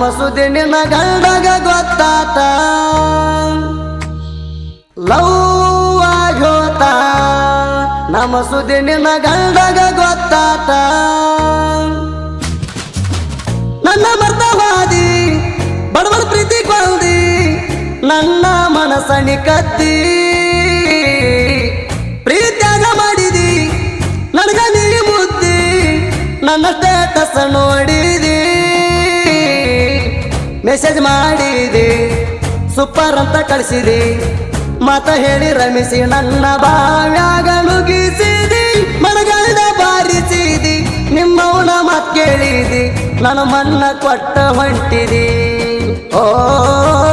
ನಮ್ಮ ಸುದ್ದಿ ನಿನ್ನ ಗಂಡಗ ಗೊತ್ತಾತ. ಲವ್ ಆಗೋತ ನಮ್ಮ ನಿನ್ನ ಗಂಡಗ ಗೊತ್ತಾತ. ನನ್ನ ಮರ್ತವಾದಿ, ಬಡವರ ಪ್ರೀತಿ ಕೊಂದಿ ನನ್ನ ಮನಸ್ಸಣಿ ಕತ್ತಿ. ಪ್ರೀತ್ಯಾಗ ಮಾಡಿದಿ ನನಗ ನೀ ಮುದ್ದಿ ನನ್ನ ಸ್ಟೇಟಸ್ ನೋಡಿದಿ ಮೆಸೇಜ್ ಮಾಡಿದೆ ಸೂಪರ್ ಅಂತ ಕಳಿಸಿದೆ. ಮತ ಹೇಳಿ ರಮಿಸಿ, ನನ್ನ ಬಾವ್ಯಾಗ ಮನಗಳಿದ ಮನಗಂಡ ಬಾರಿಸಿದಿ. ನಿಮ್ಮವನ ಮಾತ್ ಕೇಳಿದಿ ನನ್ನ ಮನ್ನ ಕೊಟ್ಟ ಹೊಂಟಿದಿ. ಓ,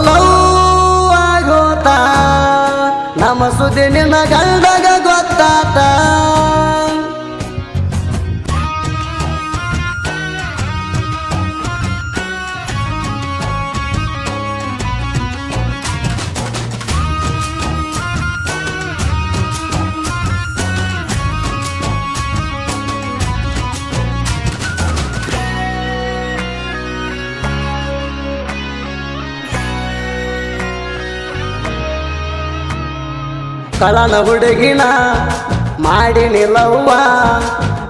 ಲವ್ ಆಗೋತ, ನಮ್ಮ ಸುದ್ದಿ ನಿನ್ನ ಗಂಡಗ ಕಳನ ಹುಡುಗಿನ ಮಾಡಿ ನಿಲ್ಲವ್ವ.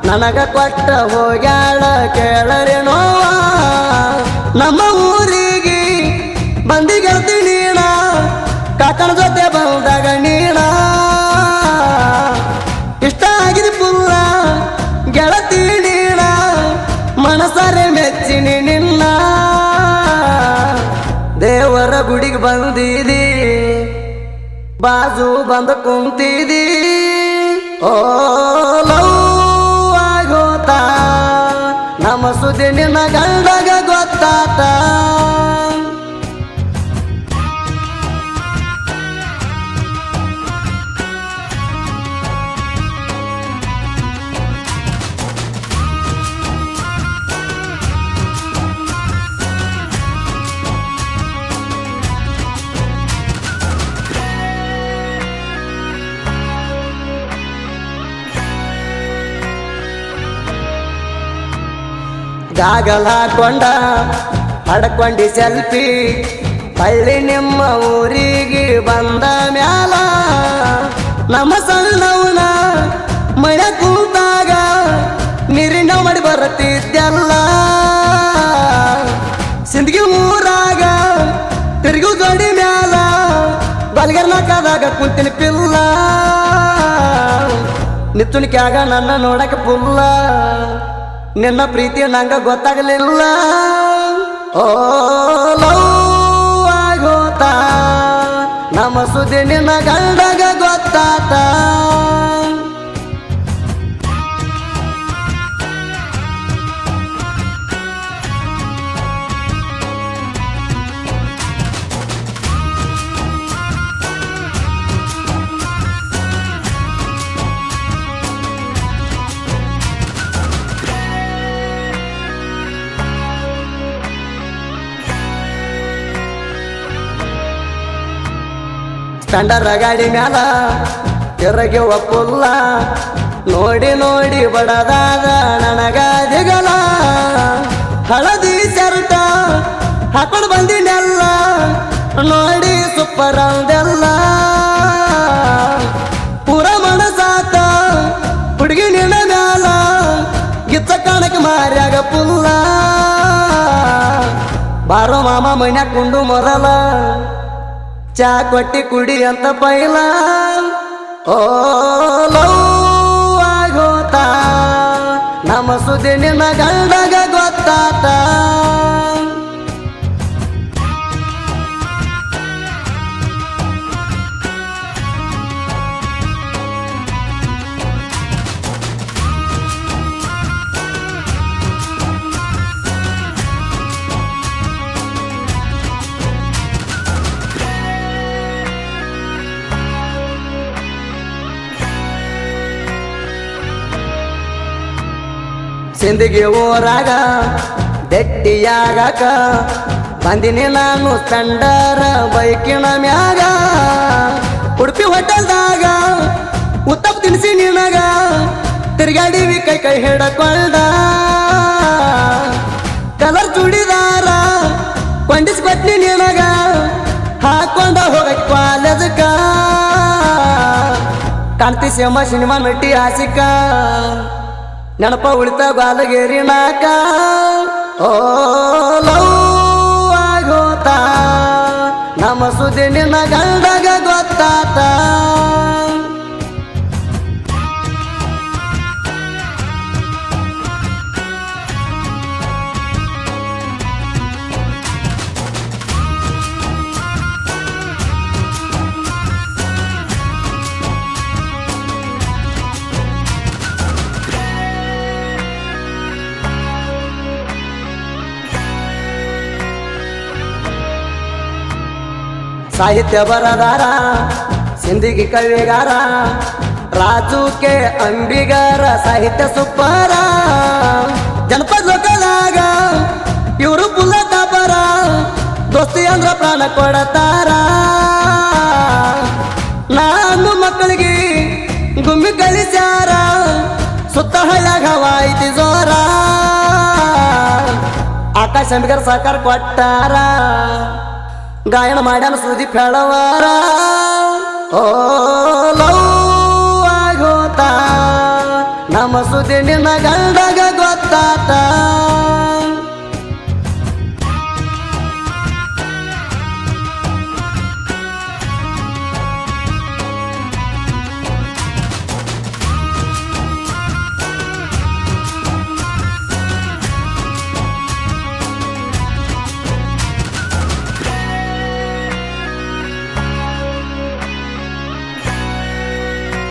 ನನಗ ಕೊಟ್ಟ ಹೋಗ್ಯಾಳ ಕೇಳರೆ ನೋವ ನಮ್ಮ ಊರಿಗೆ ಬಂದಿ ಗೆಳತಿ ನೀಣ. ಕಾಕನ ಜೊತೆ ಬಂದಾಗ ನೀಣ. ಇಷ್ಟ ಆಗಿದೆ ಪುಲ್ಲ ಗೆಳತಿ ನೀಣ. ಮನಸರೆ ಮೆಚ್ಚಿನಿ ನಿನ್ನ. ದೇವರ ಗುಡಿಗೆ ಬಂದಿದಿ ಬಾಜು ಬಂದ ಕುಂತಿದಿ. ಓ ಲವ್ ಆಗೋತ ನಮ್ಮ ಸುದ್ದಿ ನಿನ್ನ ಗಾಗಲ ಹಾಕೊಂಡ ಹಡ್ಕೊಂಡಿ ಸೆಲ್ಫಿ. ಹಳ್ಳಿ ನಿಮ್ಮ ಊರಿಗೆ ಬಂದ ಮ್ಯಾಲ, ನಮ್ಮ ಸಣ್ಣವನ ಮಳೆ ಕೂತಾಗ ನೀರಿನ ಮಾಡಿ ಬರುತ್ತಿದ್ದೆಲ್ಲ. ಸಿಂದಗಿ ಊರಾಗ ತಿರುಗು ಗಡಿ ಮ್ಯಾಲ ಬಲ್ಗರ್ನಾಕದಾಗ ಕುಂತಿನ ಪಿಲ್ಲ. ನಿತ್ತುಣಿಕ್ಯಾಗ ನನ್ನ ನೋಡಕ್ಕೆ ಪುಲ್ಲ. ನಿನ್ನ ಪ್ರೀತಿಯ ನಂಗ ಗೊತ್ತಾಗಲಿಲ್ಲ. ಓ ಲವ್ ಆಗೋತ ನಮ್ಮ ಸುದ್ದಿ ನಿನ್ನ ಸ್ಟ್ಯಾಂಡರ್ ಗಾಡಿ ಮ್ಯಾಲ ತಿರಗಿ ಒಪ್ಪುಲ್ಲ. ನೋಡಿ ನೋಡಿ ಬಡದಾದ ನನಗ ದಿಗಲ ಹಳದಿ ಶರ್ಟ ಹಾಕೊಂಡು ಬಂದಿನೆಲ್ಲ ನೋಡಿ ಸೂಪರ್ ಅಂದೆಲ್ಲ. ಪೂರ ಮನಸಾತ ಹುಡುಗಿ ನಿನ್ನ ಮ್ಯಾಲ. ಗಿಚ್ಚ ಮಾರ್ಯಾಗ ಪುಲ್ಲ. ಬಾರೋ ಮಾಮ ಮೈನ್ಯಾಗ ಕುಂಡು ಮೊದಲ. ಚಾ ಕೊಟ್ಟಿ ಕುಡಿ ಅಂತ ಪೈಲ ಓ ಲವ್ ಆಗೋತ ನಮ್ಮ ಸುದಿನ ನಿನ್ನ ಸಿಂದಿಗೆ ಓರಾಗ ಬೆಟ್ಟಿಯಾಗಕ ಬಂದಿನಿ ನಾನು ತಂಡರ ಬೈಕಿನ ಮ್ಯಾಗ. ಉಡುಪಿ ಹೋಟೆಲ್ದಾಗ ಉತ್ತಪ್ಪ ತಿನ್ಸಿ ನಿನಗ ತಿರ್ಗಾಡಿವಿ ಕೈ ಕೈ ಹೇಳಕೊಳ್ದ ಕಲರ್ ಚೂಡಿದಾರ, ಕೊಂಡಿಸ್ ಕೊಟ್ಟಿ ನಿನಗ, ಹಾಕೊಂಡ ಹೋಗ ಕಾಲದಕ ಕಾಂತಿ ಸೇಮ ಸಿನಿಮಾ ನಟಿ ಆಸಿಕ ನೆನಪ ಉಳಿತ ಬಾಲಗೇರಿ ನಾಕ. ಓ ಲವ್ ಆಗೋತ. ನಮ್ಮ ಸುದ್ದಿ ಗಂಡಗ ಗೊತ್ತಾತ. ಸಾಹಿತ್ಯ ಬರದಾರ ಸಿಂಧಿಗಿ ಕವಿಗಾರ ರಾಜು ಕೆ ಅಂಬಿಗಾರ, ಸಾಹಿತ್ಯ ಸುಪ್ಪರ. ಜನಪದ ಲೋಕದಾಗ ಇವರು ಪುಲ್ಲ ಬರ ದೋಸ್ತಿ ಅಂದ್ರ ಪ್ರಾಣ ಕೊಡತಾರ. ನಾನು ಮಕ್ಕಳಿಗೆ ಗುಮ್ಮಿ ಕಳಿಸ್ಯಾರ, ಸುತ್ತ ಹಳ್ಳಾಗ ಹವಾಯ್ತಿ ಜೋರ. ಆಕಾಶ ಅಂಬಿಗರ ಸಹಕಾರ ಕೊಟ್ಟಾರ. ಗಾಯನ ಮಾಡ್ಯಾನ ಸುದೀಪ್ ಹೇಳವಾರ ಓ ಲವ್ ಆಗೋತ ನಮ್ಮ ಸುದಿ ನಿನ್ನ ಗಂಡಗ